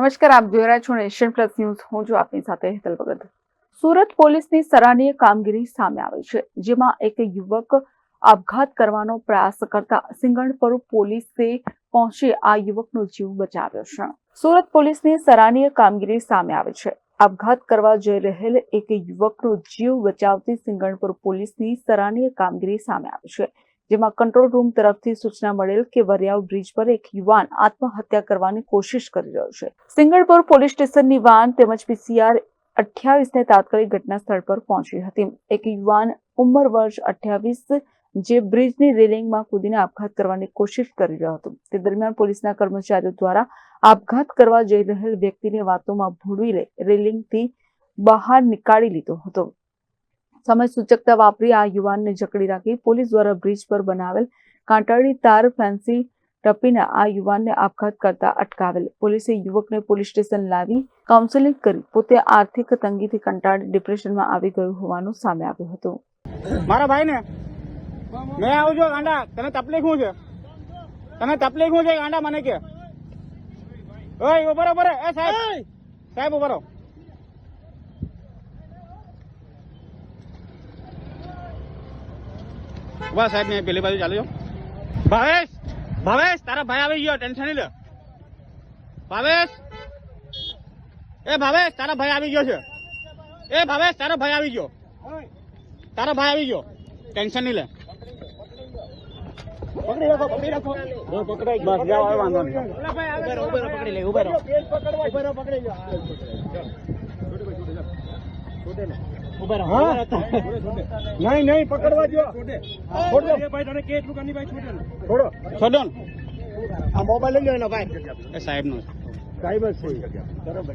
નમસ્કાર, આપ જોઈ રહ્યા છો નેશન પ્લસ ન્યૂઝ. હું છું આપની સાથે હેતલ ભગત. સુરત પોલીસની સરાહનીય કામગીરી સામે આવી છે, જેમાં એક યુવક આપઘાત કરવાનો પ્રયાસ કરતા સિંગણપર પોલીસે પહોંચી આ યુવકનો જીવ બચાવ્યો છે. સુરત પોલીસની સરાહનીય કામગીરી સામે આવી છે. આપઘાત કરવા જઈ રહેલ એક યુવકનો જીવ બચાવતી સિંગણપુર પોલીસની સરાહનીય કામગીરી સામે આવી છે. જેમાં કંટ્રોલ રૂમ તરફથી સૂચના મળેલ કે વરિયાવ બ્રિજ પર એક યુવાન આત્મહત્યા કરવાની કોશિશ કરી રહ્યો છે. સિંગળપુર પોલીસ સ્ટેશનની વાન તેમજ પીસીઆર અઠ્યાવીસને તાત્કાલિક ઘટના સ્થળ પર પહોંચી હતી. એક યુવાન ઉંમર વર્ષ અઠ્યાવીસ જે બ્રિજની રેલિંગમાં કૂદીને આપઘાત કરવાની કોશિશ કરી રહ્યો હતો. તે દરમિયાન પોલીસના કર્મચારીઓ દ્વારા આપઘાત કરવા જઈ રહેલ વ્યક્તિને વાતોમાં ભૂળવી રેલિંગથી બહાર નીકાળી લીધો હતો. સમય સૂચકતા વાપરી આ યુવાનને જકડી રાખી પોલીસ દ્વારા બ્રિજ પર બનાવેલ કાંટાળી તાર ફેન્સી ટપીને આ યુવાનને આપઘાત કરતા અટકાવેલ. પોલીસે યુવકને પોલીસ સ્ટેશન લાવી કાઉન્સેલિંગ કરી પોતે આર્થિક તંગીથી કંટાળી ડિપ્રેશનમાં આવી ગયું હોવાનું સામે આવ્યું હતું. મારા ભાઈ ને મેં આવું છું ગાંડા તને તકલીફ શું છે? તને તકલીફ શું છે ગાંડા મને કે? ઓય ઊભો રહો, એ સાહેબ સાહેબ ઊભો ઊભા સાહેબ, મેં પેલી બાજુ ચાલુ ભાવેશ ભાવેશ, તારા ભાઈ આવી ગયો ટેન્શન નહીં લે. ભાવેશ, એ ભાવેશ, તારા ભાઈ આવી ગયો છે. એ ભાવેશ, તારો ભાઈ આવી ગયો. તારો ભાઈ આવી ગયો. ટેન્શન નહીં લે. પકડી રાખો પકડી રાખો પકડાઈ વાંધો નહીં ઉભેરો ઉભેરો પકડી લે ઉભેરો પકડી લો નહીં નહીં પકડવા જો છોડો છોડો. આ મોબાઈલ લઈ લો એનો ભાઈ. એ સાહેબ નો સાહેબ જ છે. બરોબર